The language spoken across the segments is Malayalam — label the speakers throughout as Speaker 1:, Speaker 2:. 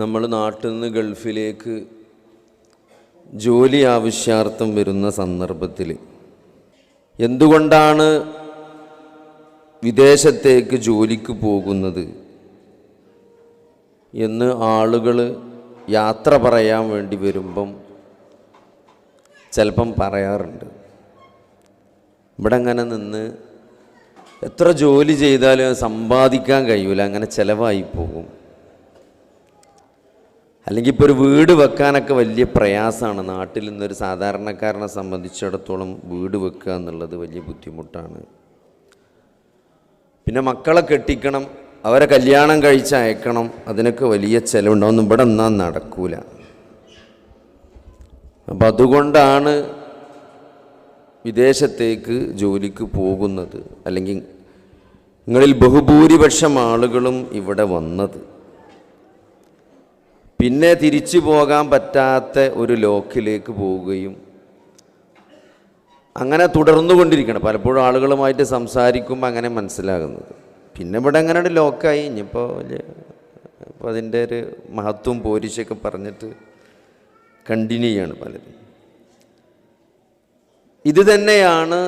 Speaker 1: നമ്മൾ നാട്ടിൽ നിന്ന് ഗൾഫിലേക്ക് ജോലി ആവശ്യാർത്ഥം വരുന്ന സന്ദർഭത്തിൽ എന്തുകൊണ്ടാണ് വിദേശത്തേക്ക് ജോലിക്ക് പോകുന്നത് എന്ന് ആളുകൾ യാത്ര പറയാൻ വേണ്ടി വരുമ്പം ചിലപ്പം പറയാറുണ്ട്. ഇവിടെ അങ്ങനെ നിന്ന് എത്ര ജോലി ചെയ്താലും സമ്പാദിക്കാൻ കഴിയൂല അങ്ങനെ ചിലവായി പോകും. അല്ലെങ്കിൽ ഇപ്പോൾ ഒരു വീട് വെക്കാനൊക്കെ വലിയ പ്രയാസമാണ് നാട്ടിൽ നിന്നൊരു സാധാരണക്കാരനെ സംബന്ധിച്ചിടത്തോളം വീട് വെക്കുക എന്നുള്ളത് വലിയ ബുദ്ധിമുട്ടാണ്. പിന്നെ മക്കളെ കെട്ടിക്കണം അവരെ കല്യാണം കഴിച്ച് അയക്കണം അതിനൊക്കെ വലിയ ചിലവുണ്ടാവും. ഇവിടെ നിന്നാൽ നടക്കൂല. അപ്പം അതുകൊണ്ടാണ് വിദേശത്തേക്ക് ജോലിക്ക് പോകുന്നത്. അല്ലെങ്കിൽ നിങ്ങളിൽ ബഹുഭൂരിപക്ഷം ആളുകളും ഇവിടെ വന്നത്. പിന്നെ തിരിച്ചു പോകാൻ പറ്റാത്ത ഒരു ലോക്കിലേക്ക് പോവുകയും അങ്ങനെ തുടർന്നു കൊണ്ടിരിക്കണം. പലപ്പോഴും ആളുകളുമായിട്ട് സംസാരിക്കുമ്പോൾ അങ്ങനെ മനസ്സിലാകുന്നത്. പിന്നെ ഇവിടെ അങ്ങനെ ലോക്കായി. ഇനിയിപ്പോൾ വലിയ ഇപ്പോൾ അതിന്റെ ഒരു മഹത്വം പോരിശൊക്കെ പറഞ്ഞിട്ട് കണ്ടിന്യൂ ചെയ്യാണ് പലരും. ഇത് തന്നെയാണ്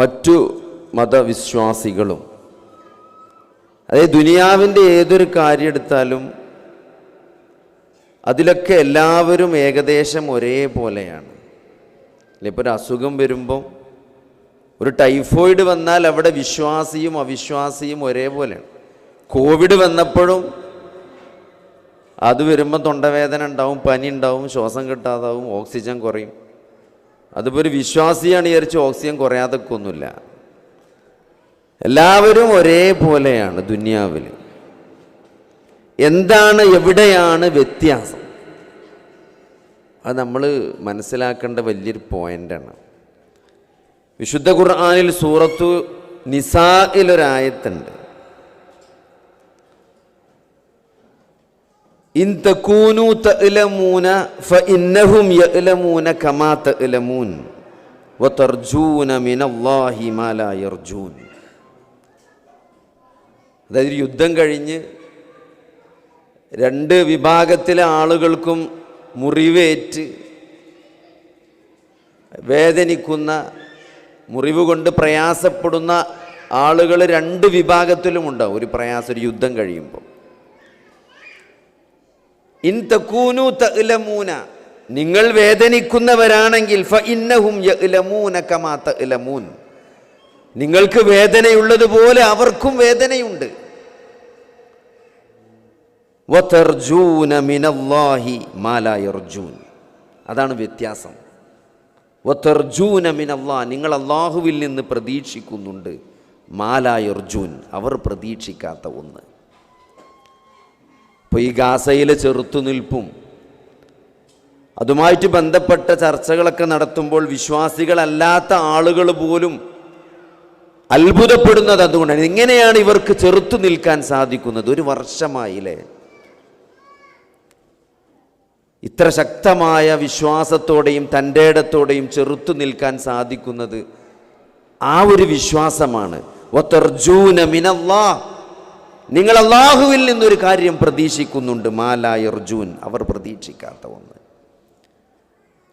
Speaker 1: മറ്റു മതവിശ്വാസികളും അതായത് ദുനിയാവിന്റെ ഏതൊരു കാര്യം എടുത്താലും അതിലൊക്കെ എല്ലാവരും ഏകദേശം ഒരേപോലെയാണ്. ഇപ്പോൾ ഒരു അസുഖം വരുമ്പം ഒരു ടൈഫോയിഡ് വന്നാൽ അവിടെ വിശ്വാസിയും അവിശ്വാസിയും ഒരേപോലെയാണ്. കോവിഡ് വന്നപ്പോഴും അത് വരുമ്പോൾ തൊണ്ടവേദന ഉണ്ടാവും പനി ഉണ്ടാവും ശ്വാസം കിട്ടാതാവും ഓക്സിജൻ കുറയും. അതിപ്പോൾ ഒരു വിശ്വാസിയാണ് വിചാരിച്ച് ഓക്സിജൻ കുറയാതൊക്കെ ഒന്നുമില്ല എല്ലാവരും ഒരേപോലെയാണ് ദുനിയാവിൽ എന്താണ് എവിടെയാണ് വ്യത്യാസം? അത് നമ്മൾ മനസ്സിലാക്കേണ്ട വലിയൊരു പോയിന്റാണ് വിശുദ്ധ ഖുർആാനിൽ സൂറത്തു നിസായിലൊരായത്തുണ്ട് ഇൻ തക്കൂനു തഅലമൂന ഫഇന്നഹും യഅലമൂന കമാ തഅലമൂൻ വതർജൂന മിനല്ലാഹി മാ അതായത് ഒരു യുദ്ധം കഴിഞ്ഞ് രണ്ട് വിഭാഗത്തിലെ ആളുകൾക്കും മുറിവേറ്റ് വേദനിക്കുന്ന മുറിവ് കൊണ്ട് പ്രയാസപ്പെടുന്ന ആളുകൾ രണ്ട് വിഭാഗത്തിലും ഉണ്ടാവും. ഒരു പ്രയാസം ഒരു യുദ്ധം കഴിയുമ്പോൾ ഇൻ തക്കൂനു തലമൂന നിങ്ങൾ വേദനിക്കുന്നവരാണെങ്കിൽ ഫ ഇന്നഹും യലമൂന കമാ തലമൂൻ നിങ്ങൾക്ക് വേദനയുള്ളതുപോലെ അവർക്കും വേദനയുണ്ട്. വതർജൂന മിനല്ലാഹി അതാണ് വ്യത്യാസം. വതർജൂന മിനല്ലാ നിങ്ങൾ അള്ളാഹുവിൽ നിന്ന് പ്രതീക്ഷിക്കുന്നുണ്ട്. മാലായർജൂൻ അവർ പ്രതീക്ഷിക്കാത്ത ഒന്ന്. ഇപ്പോൾ ഈ ഗാസയിലെ ചെറുത്തുനിൽപ്പും അതുമായിട്ട് ബന്ധപ്പെട്ട ചർച്ചകളൊക്കെ നടത്തുമ്പോൾ വിശ്വാസികളല്ലാത്ത ആളുകൾ പോലും അത്ഭുതപ്പെടുന്നത് അതുകൊണ്ടാണ്. എങ്ങനെയാണ് ഇവർക്ക് ചെറുത്തു നിൽക്കാൻ സാധിക്കുന്നത്. ഒരു വർഷമായില്ലേ? ഇത്ര ശക്തമായ വിശ്വാസത്തോടെയും തന്റെ ഇടത്തോടെയും ചെറുത്തു നിൽക്കാൻ സാധിക്കുന്നത് ആ ഒരു വിശ്വാസമാണ്. മിനല്ലാ നിങ്ങൾ അള്ളാഹുവിൽ നിന്നൊരു കാര്യം പ്രതീക്ഷിക്കുന്നുണ്ട്. മാലായർജൂൻ അവർ പ്രതീക്ഷിക്കാത്ത ഒന്ന്.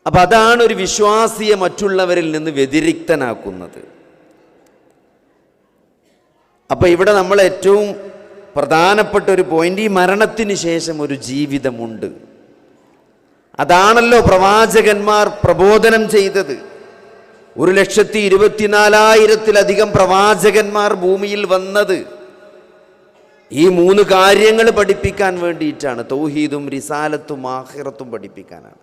Speaker 1: അപ്പം അതാണ് ഒരു വിശ്വാസിയെ മറ്റുള്ളവരിൽ നിന്ന് വ്യതിരിക്തനാക്കുന്നത്. അപ്പം ഇവിടെ നമ്മൾ ഏറ്റവും പ്രധാനപ്പെട്ട ഒരു പോയിന്റ് ഈ മരണത്തിന് ശേഷം ഒരു ജീവിതമുണ്ട്. അതാണല്ലോ പ്രവാചകന്മാർ പ്രബോധനം ചെയ്തത്. ഒരു ലക്ഷത്തി ഇരുപത്തിനാലായിരത്തിലധികം പ്രവാചകന്മാർ ഭൂമിയിൽ വന്നത്. ഈ മൂന്ന് കാര്യങ്ങൾ പഠിപ്പിക്കാൻ വേണ്ടിയിട്ടാണ്. തൗഹീദും റിസാലത്തും ആഹിറത്തും പഠിപ്പിക്കാനാണ്.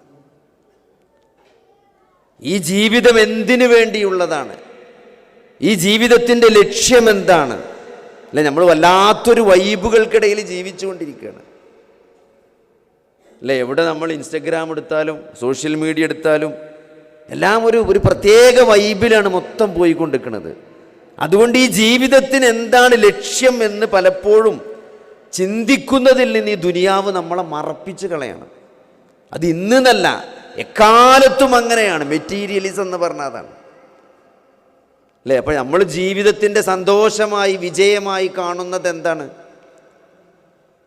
Speaker 1: ഈ ജീവിതം എന്തിനു വേണ്ടിയുള്ളതാണ്? ഈ ജീവിതത്തിന്റെ ലക്ഷ്യം എന്താണ്? അല്ലെ നമ്മൾ വല്ലാത്തൊരു വൈബുകൾക്കിടയിൽ ജീവിച്ചുകൊണ്ടിരിക്കുകയാണ്. അല്ലേ? എവിടെ നമ്മൾ ഇൻസ്റ്റഗ്രാം എടുത്താലും സോഷ്യൽ മീഡിയ എടുത്താലും എല്ലാം ഒരു ഒരു പ്രത്യേക വൈബിലാണ് മൊത്തം പോയിക്കൊണ്ടിരിക്കുന്നത്. അതുകൊണ്ട് ഈ ജീവിതത്തിന് എന്താണ് ലക്ഷ്യം എന്ന് പലപ്പോഴും ചിന്തിക്കുന്നതിൽ നിന്ന് ഈ ദുനിയാവ് നമ്മളെ മറപ്പിച്ച് കളയണം. അത് ഇന്നല്ല എക്കാലത്തും അങ്ങനെയാണ് മെറ്റീരിയലിസം എന്ന് പറഞ്ഞാൽ അതാണ്. അല്ലേ? അപ്പോൾ നമ്മൾ ജീവിതത്തിന്റെ സന്തോഷമായി വിജയമായി കാണുന്നത് എന്താണ്?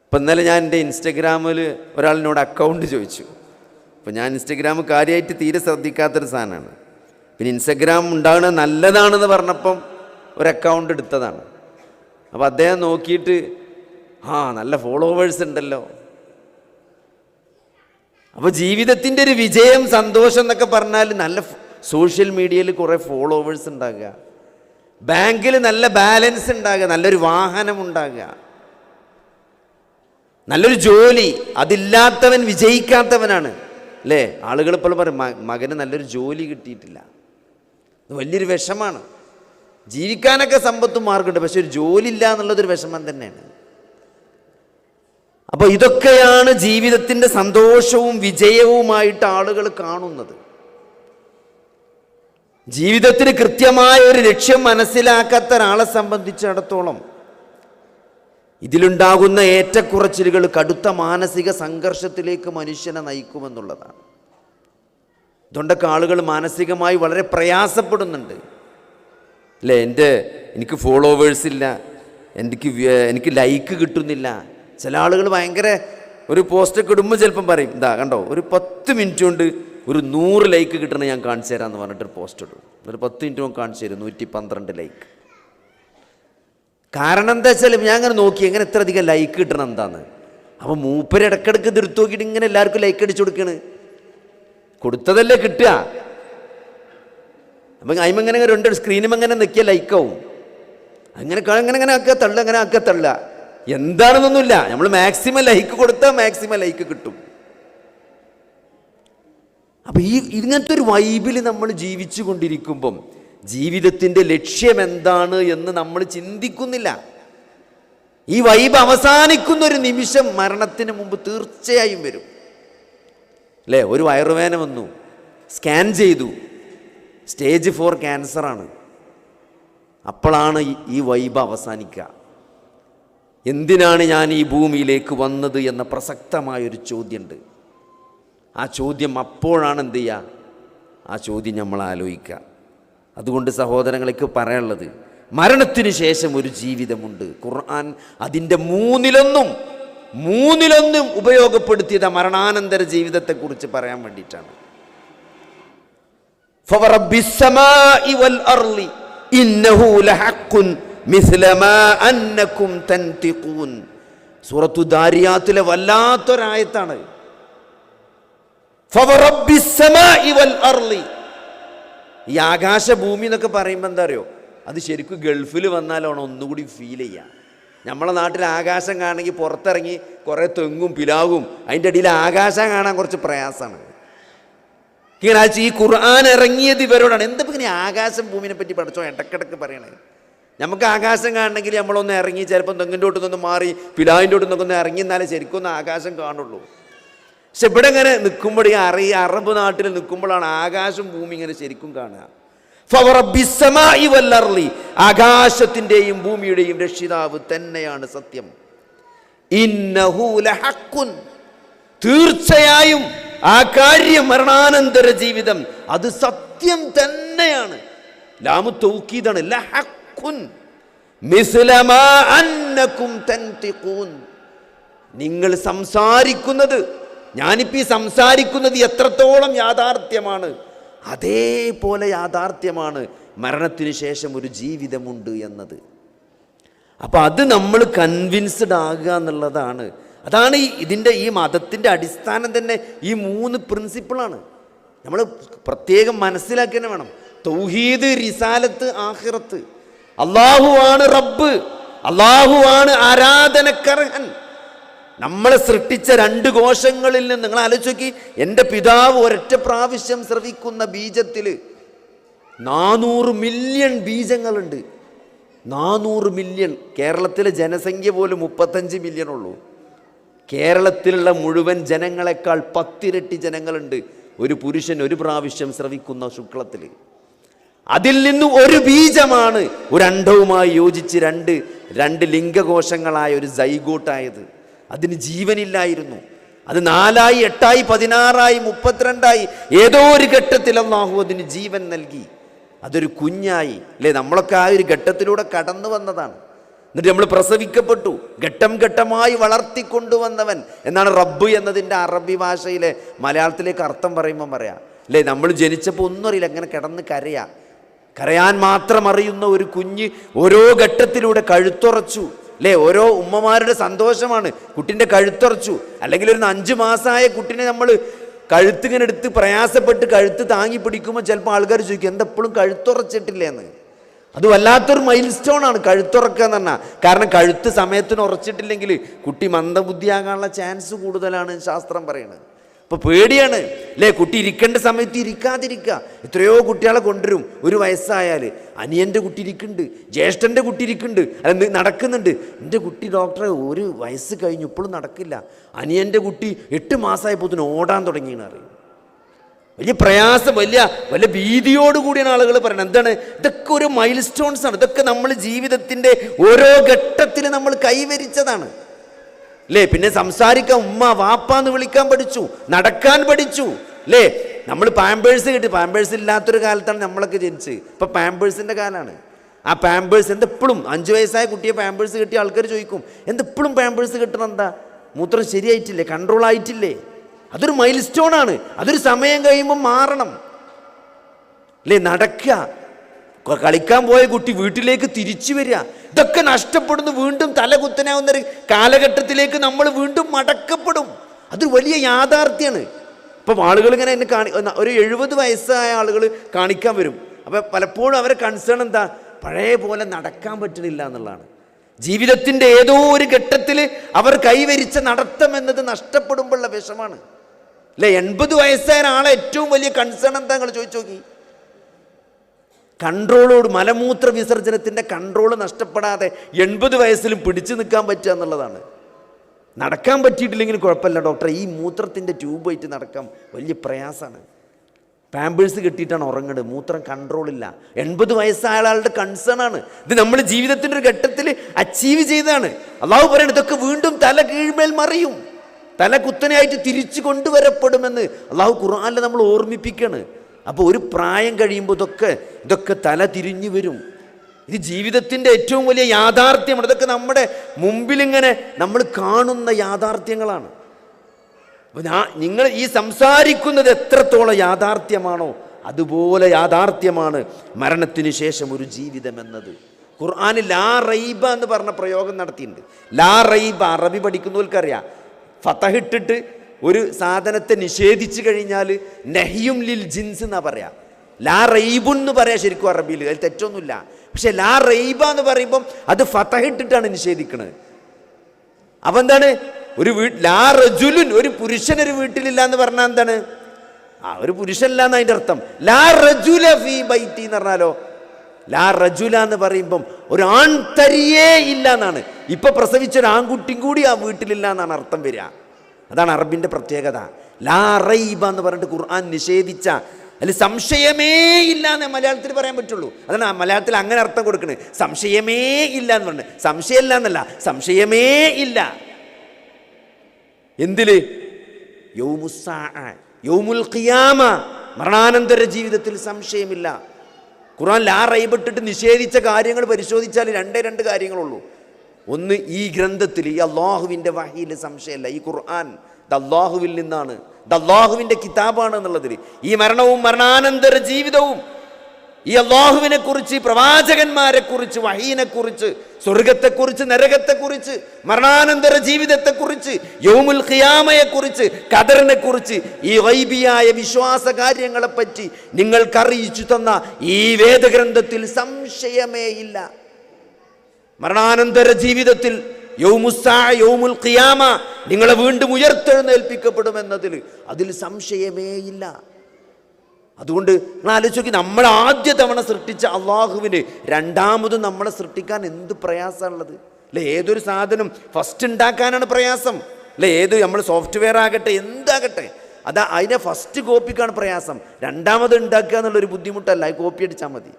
Speaker 1: അപ്പം ഇന്നലെ ഞാൻ എന്റെ ഇൻസ്റ്റഗ്രാമിൽ ഒരാളിനോട് അക്കൗണ്ട് ചോദിച്ചു. അപ്പോൾ ഞാൻ ഇൻസ്റ്റഗ്രാം കാര്യമായിട്ട് തീരെ ശ്രദ്ധിക്കാത്തൊരു സാധനമാണ്. പിന്നെ ഇൻസ്റ്റഗ്രാം ഉണ്ടാകുന്നത് നല്ലതാണെന്ന് പറഞ്ഞപ്പം ഒരു അക്കൗണ്ട് എടുത്തതാണ്. അപ്പോൾ അദ്ദേഹം നോക്കിയിട്ട് ആ നല്ല ഫോളോവേഴ്സ് ഉണ്ടല്ലോ. അപ്പോൾ ജീവിതത്തിന്റെ ഒരു വിജയം സന്തോഷം എന്നൊക്കെ പറഞ്ഞാൽ നല്ല സോഷ്യൽ മീഡിയയിൽ കുറേ ഫോളോവേഴ്സ് ഉണ്ടാകുക. ബാങ്കിൽ നല്ല ബാലൻസ് ഉണ്ടാകുക നല്ലൊരു വാഹനം ഉണ്ടാകുക. നല്ലൊരു ജോലി അതില്ലാത്തവൻ വിജയിക്കാത്തവനാണ്. അല്ലേ? ആളുകൾ ഇപ്പോൾ പറയും "മ- മകന് നല്ലൊരു ജോലി കിട്ടിയിട്ടില്ല. വലിയൊരു വിഷമാണ്. ജീവിക്കാനൊക്കെ സമ്പത്തും മാർഗമുണ്ട് പക്ഷെ ഒരു ജോലി ഇല്ല എന്നുള്ളതൊരു വിഷമം തന്നെയാണ്. അപ്പോൾ ഇതൊക്കെയാണ് ജീവിതത്തിന്റെ സന്തോഷവും വിജയവുമായിട്ട് ആളുകൾ കാണുന്നത്. ജീവിതത്തിന് കൃത്യമായ ഒരു ലക്ഷ്യം മനസ്സിലാക്കാത്ത ഒരാളെ സംബന്ധിച്ചിടത്തോളം ഇതിലുണ്ടാകുന്ന ഏറ്റക്കുറച്ചിലുകൾ കടുത്ത മാനസിക സംഘർഷത്തിലേക്ക് മനുഷ്യനെ നയിക്കുമെന്നുള്ളതാണ്. ഇതുകൊണ്ടൊക്കെ ആളുകൾ മാനസികമായി വളരെ പ്രയാസപ്പെടുന്നുണ്ട്. അല്ലേ? എന്റെ എനിക്ക് ഫോളോവേഴ്സ് ഇല്ല. എനിക്ക് എനിക്ക് ലൈക്ക് കിട്ടുന്നില്ല. ചില ആളുകൾ ഭയങ്കര ഒരു പോസ്റ്റ് ഇടുമ്പോൾ ചിലപ്പം പറയും ഇതാ കണ്ടോ ഒരു പത്ത് മിനിറ്റ് കൊണ്ട് ഒരു നൂറ് ലൈക്ക് കിട്ടണ ഞാൻ കാണിച്ചു തരാമെന്ന് പറഞ്ഞിട്ട് പോസ്റ്റ് ഇടും. ഒരു പത്ത് മിനിറ്റ് കൊണ്ട് കാണിച്ചു തരും നൂറ്റി പന്ത്രണ്ട് ലൈക്ക് കാരണം എന്താ വെച്ചാൽ ഞാൻ അങ്ങനെ നോക്കി എങ്ങനെ ഇത്ര അധികം ലൈക്ക് കിട്ടണം എന്താന്ന്. അപ്പോൾ മൂപ്പര് ഇടക്കിടക്ക് തിരുത്തു നോക്കിയിട്ട് ഇങ്ങനെ എല്ലാവർക്കും ലൈക്ക് അടിച്ചു കൊടുക്കണ്. കൊടുത്തതല്ലേ കിട്ടുക. അപ്പം അയിമങ്ങനെ രണ്ട് സ്ക്രീനും അങ്ങനെ നിൽക്കിയ ലൈക്കാവും അങ്ങനെ അങ്ങനെ അങ്ങനെ ആക്കുക തള്ള അങ്ങനെ ആക്കുക തള്ളുക. എന്താണെന്നൊന്നുമില്ല. നമ്മൾ മാക്സിമം ലൈക്ക് കൊടുത്താൽ മാക്സിമം ലൈക്ക് കിട്ടും. അപ്പം ഈ ഇങ്ങനത്തെ ഒരു വൈബിൽ നമ്മൾ ജീവിച്ചു കൊണ്ടിരിക്കുമ്പം ജീവിതത്തിന്റെ ലക്ഷ്യമെന്താണ് എന്ന് നമ്മൾ ചിന്തിക്കുന്നില്ല. ഈ വൈബ് അവസാനിക്കുന്ന ഒരു നിമിഷം മരണത്തിന് മുമ്പ് തീർച്ചയായും വരും. അല്ലേ? ഒരു വയറുവേന വന്നു. സ്കാൻ ചെയ്തു. സ്റ്റേജ് ഫോർ ക്യാൻസറാണ്. അപ്പോഴാണ് ഈ- വൈബ് അവസാനിക്കുക. എന്തിനാണ് ഞാൻ ഈ ഭൂമിയിലേക്ക് വന്നത് എന്ന പ്രസക്തമായൊരു ചോദ്യമുണ്ട്. ആ ചോദ്യം അപ്പോഴാണ് എന്ത് ചെയ്യുക? ആ ചോദ്യം നമ്മൾ ആലോചിക്കുക. അതുകൊണ്ട് സഹോദരങ്ങൾക്ക് പറയാനുള്ളത് മരണത്തിന് ശേഷം ഒരു ജീവിതമുണ്ട്. ഖുർആൻ അതിന്റെ മൂന്നിലൊന്നും മൂന്നിലൊന്നും ഉപയോഗപ്പെടുത്തിയത് മരണാനന്തര ജീവിതത്തെക്കുറിച്ച് പറയാൻ വേണ്ടിയിട്ടാണ്. സൂറത്തു ദാരിയാത്തിലെ വല്ലാത്തൊരായത്താണ്. ഫവറബിസമാ ഇവൽ അർലി ഈ ആകാശ ഭൂമി എന്നൊക്കെ പറയുമ്പോൾ എന്താ അറിയോ? അത് ശരിക്കും ഗൾഫിൽ വന്നാലാണ് ഒന്നുകൂടി ഫീൽ ചെയ്യുക നമ്മളെ നാട്ടിൽ ആകാശം കാണണമെങ്കിൽ പുറത്തിറങ്ങി കുറേ തെങ്ങും പിലാവും. അതിന്റെ ഇടയിൽ ആകാശം കാണാൻ കുറച്ച് പ്രയാസമാണ്. ഇങ്ങനെ ആഴ്ച ഈ ഖുർആൻ ഇറങ്ങിയത് ഇവരോടാണ്. എന്താ ഇങ്ങനെ ആകാശം ഭൂമിനെ പറ്റി പഠിച്ചോ? ഇടക്കിടക്ക് പറയണേ. നമുക്ക് ആകാശം കാണണമെങ്കിൽ നമ്മളൊന്ന് ഇറങ്ങി ചിലപ്പോൾ തെങ്ങിന്റെ ഒട്ടുനിന്ന് മാറി പിലാവിന്റെ ഒട്ടുന്നൊക്കെ ഒന്ന് ഇറങ്ങി എന്നാലേ ശരിക്കും ഒന്ന് ആകാശം കാണുള്ളൂ. പക്ഷെ ഇവിടെ ഇങ്ങനെ നിൽക്കുമ്പോൾ ഈ അറി അറബ് നാട്ടിൽ നിൽക്കുമ്പോഴാണ് ആകാശം ഭൂമി ഇങ്ങനെ ശരിക്കും കാണുക. ഫവറബിസ്സമായി വല്ലർലി ആകാശത്തിന്റെയും ഭൂമിയുടെയും രക്ഷിതാവ് തന്നെയാണ് സത്യം. തീർച്ചയായും ആ കാര്യം മരണാനന്തര ജീവിതം അത് സത്യം തന്നെയാണ്. ലാമു തൗക്കീദാണ് നിങ്ങൾ സംസാരിക്കുന്നത് ഞാനിപ്പോൾ ഈ സംസാരിക്കുന്നത് എത്രത്തോളം യാഥാർത്ഥ്യമാണ്? അതേപോലെ യാഥാർത്ഥ്യമാണ് മരണത്തിന് ശേഷം ഒരു ജീവിതമുണ്ട് എന്നത്. അപ്പോൾ അത് നമ്മൾ കൺവിൻസ്ഡ് ആകുക എന്നുള്ളതാണ്. അതാണ് ഈ ഇതിന്റെ ഈ മതത്തിന്റെ അടിസ്ഥാനം തന്നെ ഈ മൂന്ന് പ്രിൻസിപ്പിളാണ് നമ്മൾ പ്രത്യേകം മനസ്സിലാക്കി തന്നെ വേണം. തൗഹീദ് റിസാലത്ത് ആഹിറത്ത് അള്ളാഹു ആണ് റബ്ബ്. അള്ളാഹു ആണ് ആരാധനക്കർഹൻ. നമ്മളെ സൃഷ്ടിച്ച രണ്ട് കോശങ്ങളിൽ നിന്ന് നിങ്ങൾ ആലോചിക്കി എന്റെ പിതാവ് ഒരൊറ്റ പ്രാവശ്യം ശ്രവിക്കുന്ന ബീജത്തിൽ നാനൂറ് മില്യൺ ബീജങ്ങളുണ്ട്. നാനൂറ് മില്യൺ. കേരളത്തിലെ ജനസംഖ്യ പോലും മുപ്പത്തഞ്ച് മില്യൺ ഉള്ളൂ. കേരളത്തിലുള്ള മുഴുവൻ ജനങ്ങളെക്കാൾ പത്തിരട്ടി ജനങ്ങളുണ്ട് ഒരു പുരുഷൻ ഒരു പ്രാവശ്യം ശ്രവിക്കുന്ന ശുക്ലത്തിൽ അതിൽ നിന്ന് ഒരു ബീജമാണ് ഒരു അണ്ഡവുമായി യോജിച്ച് രണ്ട് രണ്ട് ലിംഗകോശങ്ങളായ ഒരു ജൈഗോട്ടായത് അതിന് ജീവനില്ലായിരുന്നു. അത് നാലായി എട്ടായി പതിനാറായി മുപ്പത്തിരണ്ടായി ഏതോ ഒരു ഘട്ടത്തിൽ അള്ളാഹു അതിന് ജീവൻ നൽകി. അതൊരു കുഞ്ഞായി. അല്ലേ? നമ്മളൊക്കെ ആ ഒരു ഘട്ടത്തിലൂടെ കടന്നു വന്നതാണ്. എന്നിട്ട് നമ്മൾ പ്രസവിക്കപ്പെട്ടു. ഘട്ടം ഘട്ടമായി വളർത്തിക്കൊണ്ടുവന്നവൻ എന്നാണ് റബ്ബ് എന്നതിന്റെ അറബി ഭാഷയിലെ മലയാളത്തിലേക്ക് അർത്ഥം പറയുമ്പോൾ പറയാം. അല്ലേ? നമ്മൾ ജനിച്ചപ്പോൾ ഒന്നും അറിയില്ല. എങ്ങനെ കിടന്ന് കരയാ. കരയാൻ മാത്രം അറിയുന്ന ഒരു കുഞ്ഞ് ഓരോ ഘട്ടത്തിലൂടെ കഴുത്തുറച്ചു. അല്ലേ? ഓരോ ഉമ്മമാരുടെ സന്തോഷമാണ്. കുട്ടിന്റെ കഴുത്തുറച്ചു. അല്ലെങ്കിൽ ഒരു അഞ്ച് മാസമായ കുട്ടിനെ നമ്മൾ കഴുത്തിങ്ങനെ എടുത്ത് പ്രയാസപ്പെട്ട് കഴുത്ത് താങ്ങി പിടിക്കുമ്പോൾ ചിലപ്പോൾ ആൾക്കാർ ചോദിക്കും എന്തെപ്പോഴും കഴുത്തുറച്ചിട്ടില്ല എന്ന് അത് വല്ലാത്തൊരു മൈൽ സ്റ്റോൺ ആണ് കഴുത്തുറക്കുക എന്ന് പറഞ്ഞാൽ കാരണം കഴുത്ത് സമയത്തിന് ഉറച്ചിട്ടില്ലെങ്കിൽ കുട്ടി മന്ദബുദ്ധിയാകാനുള്ള ചാൻസ് കൂടുതലാണ് ശാസ്ത്രം പറയുന്നത്. അപ്പോൾ പേടിയാണ്. അല്ലേ കുട്ടി ഇരിക്കേണ്ട സമയത്ത് ഇരിക്കാതിരിക്കുക എത്രയോ കുട്ടികളെ കൊണ്ടുവരും. ഒരു വയസ്സായാൽ അനിയന്റെ കുട്ടി ഇരിക്കുന്നുണ്ട്. ജ്യേഷ്ഠന്റെ കുട്ടി ഇരിക്കുന്നുണ്ട്. അല്ല നടക്കുന്നുണ്ട്. എന്റെ കുട്ടി ഡോക്ടറെ ഒരു വയസ്സ് കഴിഞ്ഞു. ഇപ്പോഴും നടക്കില്ല. അനിയന്റെ കുട്ടി എട്ട് മാസമായപ്പോൾ ഓടാൻ തുടങ്ങിയെന്ന് അറിയും വലിയ പ്രയാസം വലിയ വലിയ ഭീതിയോടുകൂടിയാണ് ആളുകൾ പറയുന്നത്. എന്താണ്? ഇതൊക്കെ ഒരു മൈൽ സ്റ്റോൺസ് ആണ്. ഇതൊക്കെ നമ്മൾ ജീവിതത്തിന്റെ ഓരോ ഘട്ടത്തിൽ നമ്മൾ കൈവരിച്ചതാണ്. അല്ലേ പിന്നെ സംസാരിക്കാൻ ഉമ്മ വാപ്പ എന്ന് വിളിക്കാൻ പഠിച്ചു നടക്കാൻ പഠിച്ചു അല്ലേ നമ്മൾ പാമ്പേഴ്സ് കിട്ടി. പാമ്പേഴ്സ് ഇല്ലാത്തൊരു കാലത്താണ് നമ്മളൊക്കെ ജനിച്ച് ഇപ്പൊ പാമ്പേഴ്സിന്റെ കാലമാണ് ആ പാമ്പേഴ്സ് എന്തെപ്പോഴും അഞ്ച് വയസ്സായ കുട്ടിയെ പാമ്പേഴ്സ് കിട്ടിയ ആൾക്കാർ ചോദിക്കും എന്തെപ്പോഴും പാമ്പേഴ്സ് കിട്ടണം എന്താ? മൂത്രം ശരിയായിട്ടില്ലേ? കൺട്രോൾ ആയിട്ടില്ലേ? അതൊരു മൈൽ സ്റ്റോൺ ആണ്. അതൊരു സമയം കഴിയുമ്പോൾ മാറണം. അല്ലേ നടക്കുക. കളിക്കാൻ പോയ കുട്ടി വീട്ടിലേക്ക് തിരിച്ചു വരിക. ഇതൊക്കെ നഷ്ടപ്പെടുന്നു വീണ്ടും തലകുത്തനാവുന്ന ഒരു കാലഘട്ടത്തിലേക്ക് നമ്മൾ വീണ്ടും മടക്കപ്പെടും. അതൊരു വലിയ യാഥാർത്ഥ്യമാണ് ഇപ്പം ആളുകൾ ഇങ്ങനെ എന്നെ കാണി ഒരു എഴുപത് വയസ്സായ ആളുകൾ കാണിക്കാൻ വരും. അപ്പോൾ പലപ്പോഴും അവരെ കൺസേൺ എന്താ? പഴയ പോലെ നടക്കാൻ പറ്റണില്ല എന്നുള്ളതാണ്. ജീവിതത്തിന്റെ ഏതോ ഒരു ഘട്ടത്തിൽ അവർ കൈവരിച്ച നടത്തം എന്നത് നഷ്ടപ്പെടുമ്പോഴുള്ള വിഷമാണ്. അല്ലേ? എൺപത് വയസ്സായ ആളെ ഏറ്റവും വലിയ കൺസേൺ എന്താ? നിങ്ങൾ ചോദിച്ചു നോക്കി. കൺട്രോളോട് മലമൂത്ര വിസർജനത്തിന്റെ കൺട്രോൾ നഷ്ടപ്പെടാതെ എൺപത് വയസ്സിലും പിടിച്ചു നിൽക്കാൻ പറ്റുക എന്നുള്ളതാണ്. നടക്കാൻ പറ്റിയിട്ടില്ലെങ്കിൽ കുഴപ്പമില്ല ഡോക്ടറെ. ഈ മൂത്രത്തിന്റെ ട്യൂബ് ആയിട്ട് നടക്കാൻ വലിയ പ്രയാസമാണ്. പാമ്പേഴ്സ് കെട്ടിയിട്ടാണ് ഉറങ്ങുന്നത് മൂത്രം കൺട്രോളില്ല. എൺപത് വയസ്സായ ആളുടെ കൺസേൺ ആണ്. ഇത് നമ്മൾ ജീവിതത്തിന്റെ ഒരു ഘട്ടത്തിൽ അച്ചീവ് ചെയ്തതാണ്. അള്ളാഹു പറയണം ഇതൊക്കെ വീണ്ടും തല കീഴ്മേൽ മറിയും. തല കുത്തനെയായിട്ട് തിരിച്ചു കൊണ്ടുവരപ്പെടുമെന്ന് അള്ളാഹു ഖുർആാനിൽ നമ്മൾ ഓർമ്മിപ്പിക്കുകയാണ് അപ്പോൾ ഒരു പ്രായം കഴിയുമ്പോൾ ഇതൊക്കെ ഇതൊക്കെ തല തിരിഞ്ഞു വരും. ഇത് ജീവിതത്തിന്റെ ഏറ്റവും വലിയ യാഥാർത്ഥ്യമാണ്. ഇതൊക്കെ നമ്മുടെ മുമ്പിലിങ്ങനെ നമ്മൾ കാണുന്ന യാഥാർത്ഥ്യങ്ങളാണ്. അപ്പോൾ ഞാൻ നിങ്ങൾ ഈ സംസാരിക്കുന്നത് എത്രത്തോളം യാഥാർത്ഥ്യമാണോ അതുപോലെ യാഥാർത്ഥ്യമാണ് മരണത്തിന് ശേഷം ഒരു ജീവിതം എന്നത്. ഖുർആാനിൽ ലാ റൈബ എന്ന് പറഞ്ഞ പ്രയോഗം നടത്തിയിട്ടുണ്ട്. ലാ റൈബ അറബി പഠിക്കുന്നവർക്കറിയാം. ഫതഹിട്ടിട്ട് ഒരു സാധനത്തെ നിഷേധിച്ചു കഴിഞ്ഞാൽ നഹിയും ലിൽ ജിൻസ് എന്നാ പറയാ. ലാ റൈബുൻ എന്ന് പറയാം ശരിക്കും അറബിയിൽ അതിൽ തെറ്റൊന്നുമില്ല. പക്ഷെ ലാ റൈബ എന്ന് പറയുമ്പം അത് ഫതഹിട്ടിട്ടാണ് നിഷേധിക്കുന്നത് അപ്പൊ എന്താണ്? ഒരു വീ ലാ റജുലുൻ ഒരു പുരുഷൻ ഒരു വീട്ടിലില്ല എന്ന് പറഞ്ഞാൽ എന്താണ്? ആ ഒരു പുരുഷനില്ല എന്ന് അതിന്റെ അർത്ഥം. ലാ റജുല ഫീ ബൈത്തി എന്ന് പറഞ്ഞാലോ? ലാ റജുല എന്ന് പറയുമ്പം ഒരു ആൺ തരിയേ ഇല്ല എന്നാണ്. ഇപ്പൊ പ്രസവിച്ച ഒരു ആൺകുട്ടിയും കൂടി ആ വീട്ടിലില്ല എന്നാണ് അർത്ഥം വരിക. അതാണ് അറബിന്റെ പ്രത്യേകത. ലാ റൈബ എന്ന് പറഞ്ഞിട്ട് ഖുർആൻ നിഷേധിച്ച അതിൽ സംശയമേ ഇല്ല എന്ന് മലയാളത്തിൽ പറയാൻ പറ്റുള്ളൂ. അതാണ് മലയാളത്തിൽ അങ്ങനെ അർത്ഥം കൊടുക്കുന്നത് സംശയമേ ഇല്ല എന്ന് പറഞ്ഞു. സംശയമില്ല എന്നല്ല സംശയമേ ഇല്ല. എന്തിൽ? യൗമുൽ ഖിയാമ. മരണാനന്തര ജീവിതത്തിൽ സംശയമില്ല. ഖുർആൻ ലാ റൈബിട്ടിട്ട് നിഷേധിച്ച കാര്യങ്ങൾ പരിശോധിച്ചാൽ രണ്ടേ രണ്ട് കാര്യങ്ങളുള്ളൂ. ഒന്ന് ഈ ഗ്രന്ഥത്തിൽ ഈ അള്ളാഹുവിന്റെ വഹിയിൽ സംശയമല്ല. ഈ ഖുർആൻ ദ അള്ളാഹുവിൽ നിന്നാണ്. ദ അള്ളാഹുവിന്റെ കിതാബാണ് എന്നുള്ളതിൽ. ഈ മരണവും മരണാനന്തര ജീവിതവും ഈ അള്ളാഹുവിനെ കുറിച്ച് പ്രവാചകന്മാരെ കുറിച്ച് വഹീനെ കുറിച്ച് സ്വർഗത്തെക്കുറിച്ച് നരകത്തെക്കുറിച്ച് മരണാനന്തര ജീവിതത്തെക്കുറിച്ച് യൗമുൽ ഖിയാമയെക്കുറിച്ച് കുറിച്ച് ഖദറിനെ കുറിച്ച് ഈ വൈബിയായ വിശ്വാസ കാര്യങ്ങളെപ്പറ്റി നിങ്ങൾക്കറിയിച്ചു തന്ന ഈ വേദഗ്രന്ഥത്തിൽ സംശയമേ ഇല്ല മരണാനന്തര ജീവിതത്തിൽ യൗമുസ്സാ യൗമുൽ ഖിയാമ നിങ്ങളെ വീണ്ടും ഉയർത്തെഴുന്നേൽപ്പിക്കപ്പെടുമെന്നതിൽ അതിൽ സംശയമേയില്ല അതുകൊണ്ട് നിങ്ങൾ ആലോചിച്ച് നമ്മൾ ആദ്യ തവണ സൃഷ്ടിച്ച അള്ളാഹുവിന് രണ്ടാമത് നമ്മളെ സൃഷ്ടിക്കാൻ എന്ത് പ്രയാസമുള്ളത്? അല്ലെ ഏതൊരു സാധനം ഫസ്റ്റ് ഉണ്ടാക്കാനാണ് പ്രയാസം? അല്ലെ ഏത് നമ്മൾ സോഫ്റ്റ്വെയർ ആകട്ടെ എന്താകട്ടെ അതാ അതിനെ ഫസ്റ്റ് കോപ്പിക്കാണ് പ്രയാസം. രണ്ടാമത് ഉണ്ടാക്കുക എന്നുള്ളൊരു ബുദ്ധിമുട്ടല്ല കോപ്പി അടിച്ചാൽ മതി.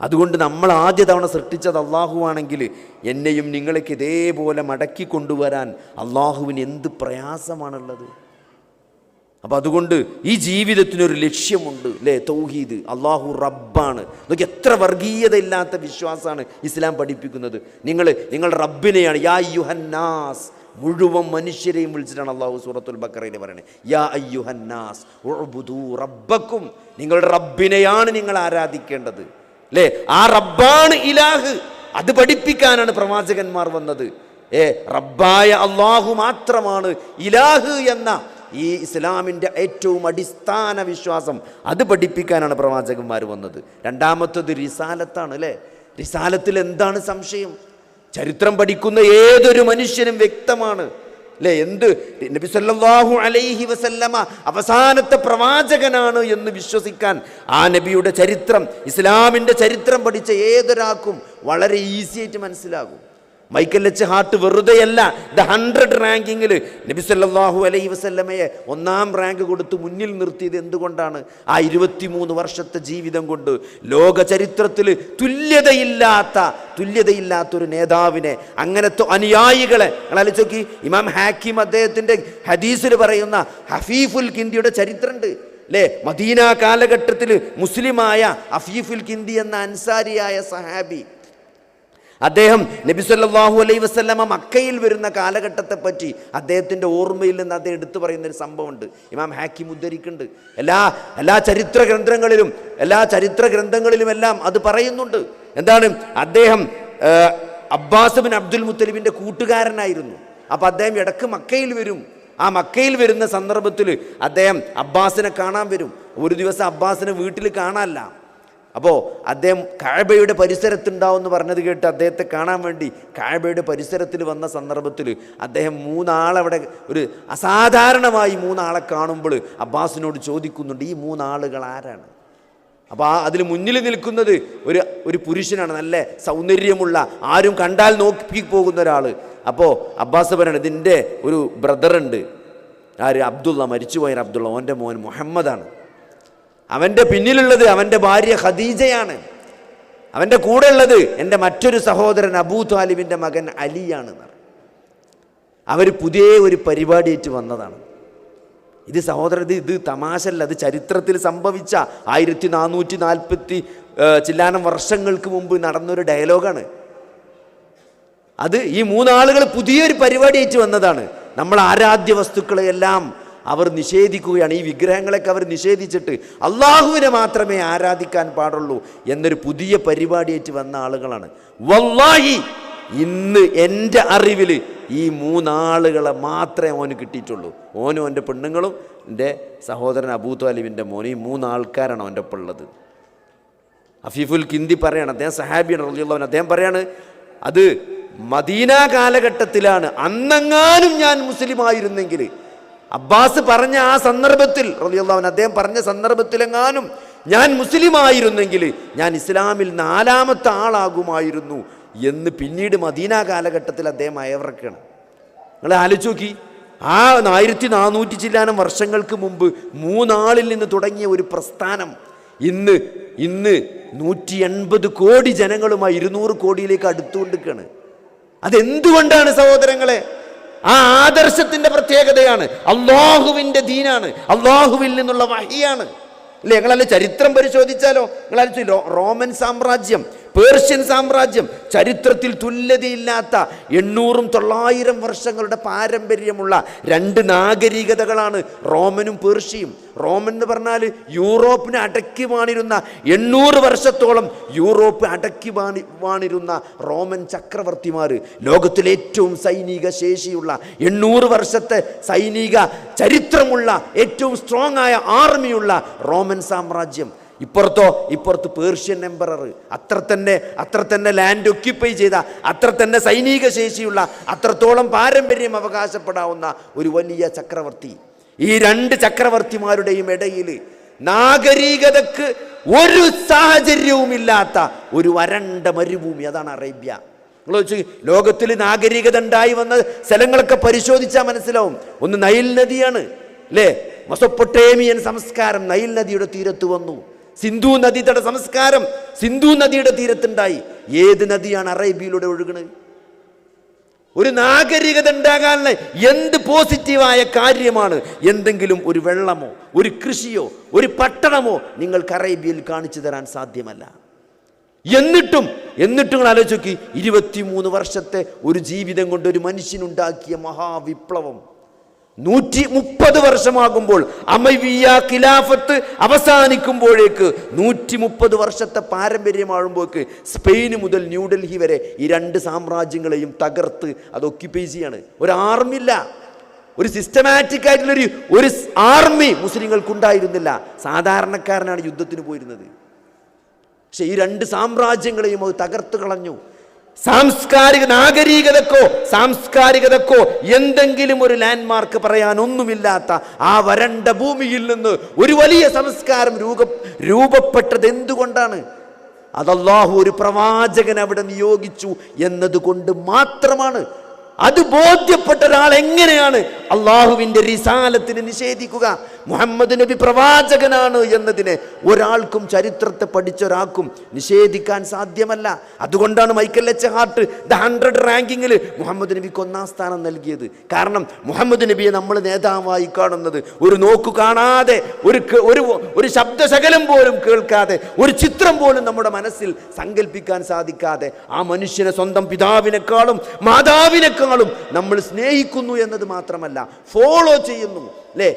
Speaker 1: അതുകൊണ്ട് നമ്മൾ ആദ്യ തവണ സൃഷ്ടിച്ചത് അള്ളാഹുവാണെങ്കിൽ എന്നെയും നിങ്ങളേക്ക് ഇതേപോലെ മടക്കി കൊണ്ടുവരാൻ അള്ളാഹുവിന് എന്ത് പ്രയാസമാണുള്ളത്? അപ്പം അതുകൊണ്ട് ഈ ജീവിതത്തിനൊരു ലക്ഷ്യമുണ്ട്. അല്ലേ തൗഹീദ്. അള്ളാഹു റബ്ബാണ്. നോക്കി എത്ര വർഗീയതയില്ലാത്ത വിശ്വാസമാണ് ഇസ്ലാം പഠിപ്പിക്കുന്നത്. നിങ്ങൾ നിങ്ങൾ റബ്ബിനെയാണ് യാ യുഹന്നാസ് മുഴുവൻ മനുഷ്യരെയും വിളിച്ചിട്ടാണ് അള്ളാഹു സൂറത്തുൽ ബക്കറയിൽ പറയുന്നത്. യാ അയ്യുഹന്നാസ് റബ്ബക്കും. നിങ്ങളുടെ റബ്ബിനെയാണ് നിങ്ങൾ ആരാധിക്കേണ്ടത്. അല്ലേ ആ റബ്ബാണ് ഇലാഹ്. അത് പഠിപ്പിക്കാനാണ് പ്രവാചകന്മാർ വന്നത്. ഏ റബ്ബായ അള്ളാഹു മാത്രമാണ് ഇലാഹ് എന്ന ഈ ഇസ്ലാമിന്റെ ഏറ്റവും അടിസ്ഥാന വിശ്വാസം. അത് പഠിപ്പിക്കാനാണ് പ്രവാചകന്മാർ വന്നത്. രണ്ടാമത്തത് റിസാലത്താണ് അല്ലേ റിസാലത്തിൽ എന്താണ് സംശയം? ചരിത്രം പഠിക്കുന്ന ഏതൊരു മനുഷ്യനും വ്യക്തമാണ്. അല്ലേ? എന്ത്? നബി സല്ലല്ലാഹു അലൈഹി വസല്ലമ അവസാനത്തെ പ്രവാചകനാണ് എന്ന് വിശ്വസിക്കാൻ ആ നബിയുടെ ചരിത്രം ഇസ്ലാമിന്റെ ചരിത്രം പഠിച്ച ഏതൊരാൾക്കും വളരെ ഈസിയായിട്ട് മനസ്സിലാകും. മൈക്കൽ എച്ച് ഹാർട്ട് വെറുതെയല്ല ദ ഹൺഡ്രഡ് റാങ്കിങ്ങിൽ നബി സല്ലല്ലാഹു അലൈഹി വസല്ലമയെ ഒന്നാം റാങ്ക് കൊടുത്ത് മുന്നിൽ നിർത്തിയത് എന്തുകൊണ്ടാണ്? ആ ഇരുപത്തിമൂന്ന് വർഷത്തെ ജീവിതം കൊണ്ട് ലോക ചരിത്രത്തിൽ തുല്യതയില്ലാത്ത തുല്യതയില്ലാത്തൊരു നേതാവിനെ അങ്ങനത്തെ അനുയായികളെ ആലോചിച്ച് ഇമാം ഹാക്കിം അദ്ദേഹത്തിന്റെ ഹദീസിൽ പറയുന്ന ഹഫീഫുൽ കിന്ദിയുടെ ചരിത്രമുണ്ട് അല്ലേ മദീന കാലഘട്ടത്തിൽ മുസ്ലിമായ ഹഫീഫുൽ കിന്ദി എന്ന അൻസാരിയായ സഹാബി അദ്ദേഹം നബി സല്ലല്ലാഹു അലൈഹി വസല്ലമ മക്കയിൽ വരുന്ന കാലഘട്ടത്തെ പറ്റി അദ്ദേഹത്തിന്റെ ഓർമ്മയിൽ നിന്ന് അദ്ദേഹം എടുത്തു പറയുന്ന ഒരു സംഭവമുണ്ട്. ഇമാം ഹാക്കിം ഉദ്ധരിക്കുന്നുണ്ട്. എല്ലാ എല്ലാ ചരിത്ര ഗ്രന്ഥങ്ങളിലും എല്ലാ ചരിത്ര ഗ്രന്ഥങ്ങളിലും എല്ലാം അത് പറയുന്നുണ്ട്. എന്താണ്? അദ്ദേഹം അബ്ബാസ് ബിൻ അബ്ദുൽ മുത്തലിബിന്റെ കൂട്ടുകാരനായിരുന്നു. അപ്പോൾ അദ്ദേഹം ഇടയ്ക്ക് മക്കയിൽ വരും. ആ മക്കയിൽ വരുന്ന സന്ദർഭത്തിൽ അദ്ദേഹം അബ്ബാസിനെ കാണാൻ വരും. ഒരു ദിവസം അബ്ബാസിനെ വീട്ടിൽ കാണാനല്ല. അപ്പോൾ അദ്ദേഹം കാഴ്ബയുടെ പരിസരത്തുണ്ടാവും എന്ന് പറഞ്ഞത് കേട്ട് അദ്ദേഹത്തെ കാണാൻ വേണ്ടി കാഴ്ബയുടെ പരിസരത്തിൽ വന്ന സന്ദർഭത്തിൽ അദ്ദേഹം മൂന്നാളവിടെ ഒരു അസാധാരണമായി മൂന്നാളെ കാണുമ്പോൾ അബ്ബാസിനോട് ചോദിക്കുന്നുണ്ട് ഈ മൂന്നാളുകൾ ആരാണ്? അപ്പോൾ ആ അതിൽ മുന്നിൽ നിൽക്കുന്നത് ഒരു ഒരു പുരുഷനാണ് നല്ല സൗന്ദര്യമുള്ള ആരും കണ്ടാൽ നോക്കി പോകുന്ന ഒരാൾ. അപ്പോൾ അബ്ബാസ് പറയണത് ഇതിന്റെ ഒരു ബ്രദറുണ്ട് ആര്? അബ്ദുള്ള മരിച്ചുപോയ അബ്ദുള്ള ഓന്റെ മോൻ മുഹമ്മദാണ്. അവന്റെ പിന്നിലുള്ളത് അവന്റെ ഭാര്യ ഖദീജയാണ്. അവന്റെ കൂടെ ഉള്ളത് എന്റെ മറ്റൊരു സഹോദരൻ അബൂ താലിബിന്റെ മകൻ അലിയാണ് അവർ പുതിയ ഒരു പരിപാടിയായിട്ട് വന്നതാണ്. ഇത് സഹോദരൻ ഇത് ഇത് തമാശല്ല അത് ചരിത്രത്തിൽ സംഭവിച്ച ആയിരത്തി നാനൂറ്റി നാൽപ്പത്തി ചില്ലാനം വർഷങ്ങൾക്ക് മുമ്പ് നടന്നൊരു ഡയലോഗാണ്. അത് ഈ മൂന്നാളുകൾ പുതിയൊരു പരിപാടിയായിട്ട് വന്നതാണ്. നമ്മൾ ആരാധ്യ വസ്തുക്കളെയെല്ലാം അവർ നിഷേധിക്കുകയാണ്. ഈ വിഗ്രഹങ്ങളൊക്കെ അവർ നിഷേധിച്ചിട്ട് അള്ളാഹുവിനെ മാത്രമേ ആരാധിക്കാൻ പാടുള്ളൂ എന്നൊരു പുതിയ പരിപാടിയായിട്ട് വന്ന ആളുകളാണ്. വല്ലാഹി ഇന്ന് എന്റെ അറിവിൽ ഈ മൂന്നാളുകളെ മാത്രമേ ഓന് കിട്ടിയിട്ടുള്ളൂ. ഓനും എന്റെ പെണ്ണുങ്ങളും എന്റെ സഹോദരൻ അബൂ താലിബിന്റെ മോനും ഈ മൂന്നാൾക്കാരാണ് അവന്റെ ഒപ്പം ഉള്ളത്. അഫീഫുൽ കിന്തി പറയാണ് അദ്ദേഹം സഹാബിയാണ് റളിയല്ലാഹു അദ്ദേഹം പറയാണ് അത് മദീന കാലഘട്ടത്തിലാണ് അന്നെങ്ങാനും ഞാൻ മുസ്ലിം ആയിരുന്നെങ്കിൽ അബ്ബാസ് പറഞ്ഞ ആ സന്ദർഭത്തിൽ റളിയല്ലാഹു അദ്ദേഹം പറഞ്ഞ സന്ദർഭത്തിലെങ്ങാനും ഞാൻ മുസ്ലിമായിരുന്നെങ്കിൽ ഞാൻ ഇസ്ലാമിൽ നാലാമത്തെ ആളാകുമായിരുന്നു എന്ന് പിന്നീട് മദീന കാലഘട്ടത്തിൽ അദ്ദേഹം അയവിറക്കാണ് നിങ്ങൾ ആലോചിച്ച് നോക്കി. ആ ആയിരത്തി നാനൂറ്റി ചില്ലാനം വർഷങ്ങൾക്ക് മുമ്പ് മൂന്നാളിൽ നിന്ന് തുടങ്ങിയ ഒരു പ്രസ്ഥാനം ഇന്ന് ഇന്ന് നൂറ്റി എൺപത് കോടി ജനങ്ങളുമായി ഇരുന്നൂറ് കോടിയിലേക്ക് അടുത്തുകൊണ്ടിരിക്കുകയാണ്. അതെന്തുകൊണ്ടാണ് സഹോദരങ്ങളെ? ആ ആദർശത്തിന്റെ പ്രത്യേകതയാണ്. അള്ളാഹുവിന്റെ ദീനാണ്. അള്ളാഹുവിൽ നിന്നുള്ള വഹിയാണ്. അല്ലെ ഞങ്ങളല്ല ചരിത്രം പരിശോധിച്ചാലോ? നിങ്ങൾ റോമൻ സാമ്രാജ്യം പേർഷ്യൻ സാമ്രാജ്യം ചരിത്രത്തിൽ തുല്യതയില്ലാത്ത എണ്ണൂറും തൊള്ളായിരം വർഷങ്ങളുടെ പാരമ്പര്യമുള്ള രണ്ട് നാഗരികതകളാണ് റോമനും പേർഷ്യയും. റോമൻ എന്ന് പറഞ്ഞാൽ യൂറോപ്പിനെ അടക്കി വാണിരുന്ന എണ്ണൂറ് വർഷത്തോളം യൂറോപ്പ് അടക്കി വാണി വാണിരുന്ന റോമൻ ചക്രവർത്തിമാർ ലോകത്തിലെ ഏറ്റവും സൈനിക ശേഷിയുള്ള എണ്ണൂറ് വർഷത്തെ സൈനിക ചരിത്രമുള്ള ഏറ്റവും സ്ട്രോങ് ആയ ആർമിയുള്ള റോമൻ സാമ്രാജ്യം. ഇപ്പുറത്തോ ഇപ്പുറത്ത് പേർഷ്യൻ എംപറർ അത്ര തന്നെ അത്ര തന്നെ ലാൻഡ് ഒക്യുപ്പൈ ചെയ്ത അത്ര തന്നെ സൈനിക ശേഷിയുള്ള അത്രത്തോളം പാരമ്പര്യം അവകാശപ്പെടാവുന്ന ഒരു വലിയ ചക്രവർത്തി. ഈ രണ്ട് ചക്രവർത്തിമാരുടെയും ഇടയിൽ നാഗരികതക്ക് ഒരു സാഹചര്യവുമില്ലാത്ത ഒരു വരണ്ട മരുഭൂമി അതാണ് അറേബ്യ. നിങ്ങൾ വെച്ച് ലോകത്തിൽ നാഗരികത ഉണ്ടായി വന്ന സ്ഥലങ്ങളൊക്കെ പരിശോധിച്ചാൽ മനസ്സിലാവും. ഒന്ന് നൈൽ നദിയാണ് അല്ലേ? മൊസപ്പൊട്ടേമിയൻ സംസ്കാരം നൈൽ നദിയുടെ തീരത്ത് വന്നു. സിന്ധു നദിയുടെ സംസ്കാരം സിന്ധു നദിയുടെ തീരത്തുണ്ടായി. ഏത് നദിയാണ് അറേബ്യയിലൂടെ ഒഴുകുന്നത് ഒരു നാഗരികത ഉണ്ടാകാനുള്ള എന്ത് പോസിറ്റീവായ കാര്യമാണ്? എന്തെങ്കിലും ഒരു വെള്ളമോ ഒരു കൃഷിയോ ഒരു പട്ടണമോ നിങ്ങൾക്ക് അറേബ്യയിൽ കാണിച്ചു തരാൻ സാധ്യമല്ല. എന്നിട്ടും എന്നിട്ടും നിങ്ങൾ ആലോചിച്ച് നോക്കി ഇരുപത്തിമൂന്ന് വർഷത്തെ ഒരു ജീവിതം കൊണ്ട് ഒരു മനുഷ്യനുണ്ടാക്കിയ മഹാവിപ്ലവം. നൂറ്റി മുപ്പത് വർഷമാകുമ്പോൾ അമവിയ ഖിലാഫത്ത് അവസാനിക്കുമ്പോഴേക്ക് നൂറ്റി മുപ്പത് വർഷത്തെ പാരമ്പര്യമാകുമ്പോഴേക്ക് സ്പെയിൻ മുതൽ ന്യൂഡൽഹി വരെ ഈ രണ്ട് സാമ്രാജ്യങ്ങളെയും തകർത്ത് അത് ഒക്യുപ്പൈ ചെയ്യാണ്. ഒരു ആർമില്ല ഒരു സിസ്റ്റമാറ്റിക് ആയിട്ടുള്ളൊരു ഒരു ആർമി മുസ്ലിങ്ങൾക്കുണ്ടായിരുന്നില്ല. സാധാരണക്കാരനാണ് യുദ്ധത്തിന് പോയിരുന്നത്. പക്ഷെ ഈ രണ്ട് സാമ്രാജ്യങ്ങളെയും അത് തകർത്ത് കളഞ്ഞു. സാംസ്കാരിക നാഗരികതക്കോ സാംസ്കാരികതക്കോ എന്തെങ്കിലും ഒരു ലാൻഡ്മാർക്ക് പറയാൻ ഒന്നുമില്ലാത്ത ആ വരണ്ട ഭൂമിയിൽ നിന്ന് ഒരു വലിയ സംസ്കാരം രൂപ രൂപപ്പെട്ടത് എന്തുകൊണ്ടാണ്? അതല്ലാഹു ഒരു പ്രവാചകൻ അവിടെ നിയോഗിച്ചു എന്നതുകൊണ്ട് മാത്രമാണ്. അത് ബോധ്യപ്പെട്ട ഒരാൾ എങ്ങനെയാണ് അള്ളാഹുവിന്റെ റിസാലത്തിന് നിഷേധിക്കുക? മുഹമ്മദ് നബി പ്രവാചകനാണ് എന്നതിനെ ഒരാൾക്കും ചരിത്രത്തെ പഠിച്ച ഒരാൾക്കും നിഷേധിക്കാൻ സാധ്യമല്ല. അതുകൊണ്ടാണ് Michael H Hart the hundred റാങ്കിങ്ങിൽ മുഹമ്മദ് നബിക്ക് ഒന്നാം സ്ഥാനം നൽകിയത്. കാരണം മുഹമ്മദ് നബിയെ നമ്മൾ നേതാവായി കാണുന്നത് ഒരു നോക്കു കാണാതെ ഒരു ഒരു ഒരു ശബ്ദശകലം പോലും കേൾക്കാതെ ഒരു ചിത്രം പോലും നമ്മുടെ മനസ്സിൽ സങ്കല്പിക്കാൻ സാധിക്കാതെ ആ മനുഷ്യനെ സ്വന്തം പിതാവിനേക്കാളും മാതാവിനേക്കാളും നമ്മൾ സ്നേഹിക്കുന്നു എന്നത് മാത്രമല്ല ഫോളോ ചെയ്യുന്നു.